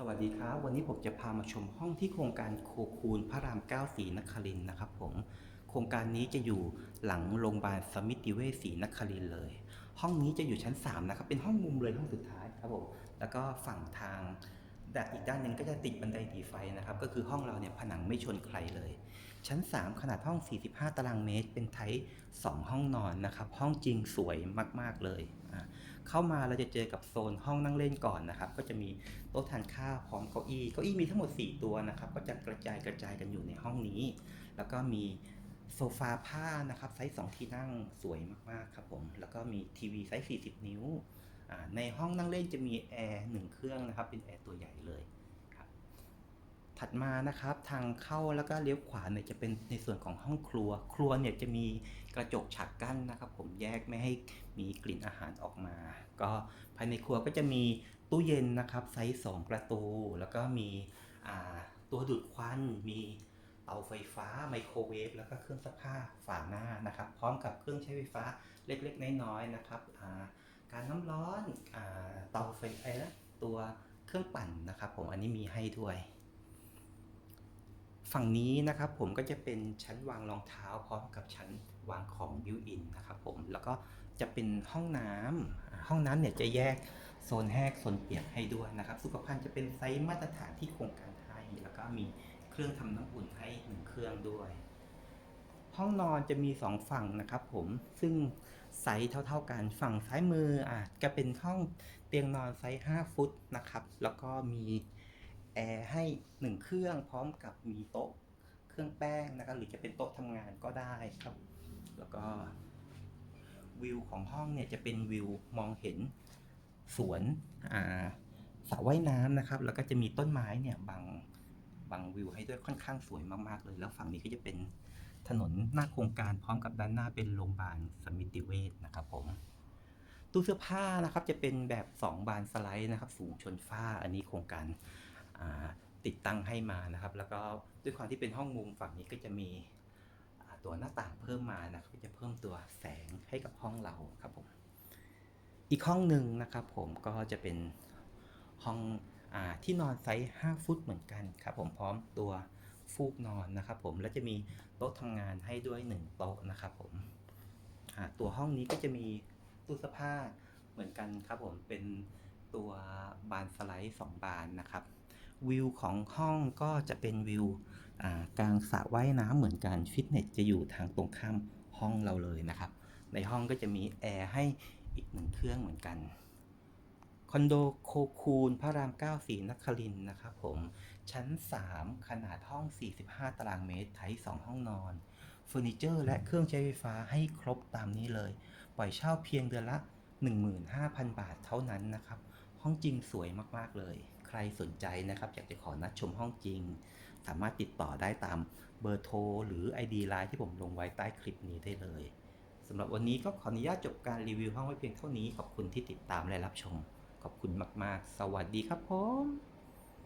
สวัสดีครับ วันนี้ผมจะพามาชมห้องที่โครงการโคคูนพระราม9ศรีนครินนะครับผมโครงการนี้จะอยู่หลังโรงพยาบาลสมิติเวชศรีนครินเลย ห้องนี้จะอยู่ชั้น 3 นะครับ เป็นห้องมุมเลยห้องสุดท้ายครับผมแล้วก็ฝั่งทางด้านอีกด้านหนึ่งก็จะติดบันไดหนีไฟนะครับ ก็คือห้องเราเนี่ยผนังไม่ชนใครเลย ชั้น 3 ขนาดห้อง 45 ตารางเมตร เป็นไทป์2ห้องนอนนะครับ ห้องจริงสวยมากๆเลยอะ เข้ามาเราจะเจอกับโซนห้องนั่งเล่นก่อนนะครับ ก็จะมีโต๊ะทานข้าวพร้อมเก้าอี้ เก้าอี้มีทั้งหมด 4 ตัวนะครับ ก็จะกระจายกระจายกันอยู่ในห้องนี้ แล้วก็มีโซฟาผ้านะครับไซส์2ที่นั่งสวยมากๆครับผม แล้วก็มีทีวีไซส์40 นิ้ว ในห้องนั่งเล่นจะมีแอร์หนึ่งเครื่องนะครับ เป็นแอร์ตัวใหญ่เลย ถัดมานะครับทางเข้าแล้วก็เลี้ยวขวาเนี่ยจะเป็นในส่วนของห้องครัว ครัวเนี่ยจะมีกระจกฉากกั้นนะครับ ผมแยกไม่ให้มีกลิ่นอาหารออกมา ก็ภายในครัวก็จะมีตู้เย็นนะครับไซส์สองประตู แล้วก็มีตัวดูดควันมีเตาไฟฟ้าไมโครเวฟแล้วก็เครื่องซักผ้าฝาหน้านะครับ พร้อมกับเครื่องใช้ไฟฟ้าเล็กๆ น้อยๆนะครับการน้ำร้อนอเตาไฟไอ้นะตัวเครื่องปั่นนะครับ ผมอันนี้มีให้ด้วย ฝั่งนี้นะครับผมก็จะเป็นชั้นวางรองเท้าพร้อมกับชั้นวางของบิวอินนะครับผมแล้วก็จะเป็นห้องน้ำอ่าห้องน้ำเนี่ยจะแยกโซนแห้งโซนเปียกให้ด้วยนะครับ สุขภัณฑ์จะเป็นไซส์มาตรฐานที่โครงการให้แล้วก็มีเครื่องทำน้ำอุ่นให้หนึ่งเครื่องด้วย ห้องนอนจะมีสองฝั่งนะครับผมซึ่งไซส์เท่าๆกันฝั่งซ้ายมืออะจะเป็นห้องเตียงนอนไซส์5ฟุตนะครับ แล้วก็มี แอร์ให้หนึ่งเครื่องพร้อมกับมีโต๊ะเครื่องแป้งนะครับหรือจะเป็นโต๊ะทำงานก็ได้ครับ แล้วก็วิวของห้องเนี่ยจะเป็นวิวมองเห็นสวนอ่าสระว่ายน้ำนะครับ แล้วก็จะมีต้นไม้เนี่ยบังบังวิวให้ด้วยค่อนข้างสวยมากๆเลย แล้วฝั่งนี้ก็จะเป็นถนนหน้าโครงการพร้อมกับด้านหน้าเป็นโรงพยาบาลสมิติเวชนะครับผมตู้เสื้อผ้านะครับจะเป็นแบบ 2 บานสไลด์นะครับ สูงชนฝ้าอันนี้โครงการ ติดตั้งให้มานะครับ แล้วก็ด้วยความที่เป็นห้องมุมฝั่งนี้ก็จะมีตัวหน้าต่างเพิ่มมานะครับก็จะเพิ่มตัวแสงให้กับห้องเราครับผมอีกห้องหนึ่งนะครับ ผมก็จะเป็นห้องอที่นอนไซส์ 5 ฟุตเหมือนกันครับ ผมพร้อมตัวฟูกนอนนะครับ ผมแล้วจะมีโต๊ะทำงานให้ด้วย 1 โต๊ะนะครับ ผมตัวห้องนี้ก็จะมีตู้เสื้อผ้าเหมือนกันครับ ผมเป็นตัวบานสไลด์ 2 บานนะครับ วิวของห้องก็จะเป็นวิวกลางสระว่ายน้ำเหมือนกันฟิตเนสจะอยู่ทางตรงข้ามห้องเราเลยนะครับ ในห้องก็จะมีแอร์ให้อีกหนึ่งเครื่องเหมือนกันคอนโดโคคูนพระราม 9 สีนครินทร์นะครับผมชั้น 3 ขนาดห้อง 45 ตารางเมตรไทย2ห้องนอนเฟอร์นิเจอร์ และเครื่องใช้ไฟฟ้าให้ครบตามนี้เลย ปล่อยเช่าเพียงเดือนละ 15,000 บาทเท่านั้นนะครับ ห้องจริงสวยมาก ๆ เลย รสนใจนะครับ อยากจะขอนัดชมห้องจริง สามารถติดต่อได้ตามเบอร์โทรหรือ ID ไลน์ที่ผมลงไว้ใต้คลิปนี้ได้เลยสำหรับวันนี้ก็ขออนุญาตจบการรีวิวห้องไว้เพียงเท่านี้ ขอบคุณที่ติดตามและรับชม ขอบคุณมาก ๆ สวัสดีครับผม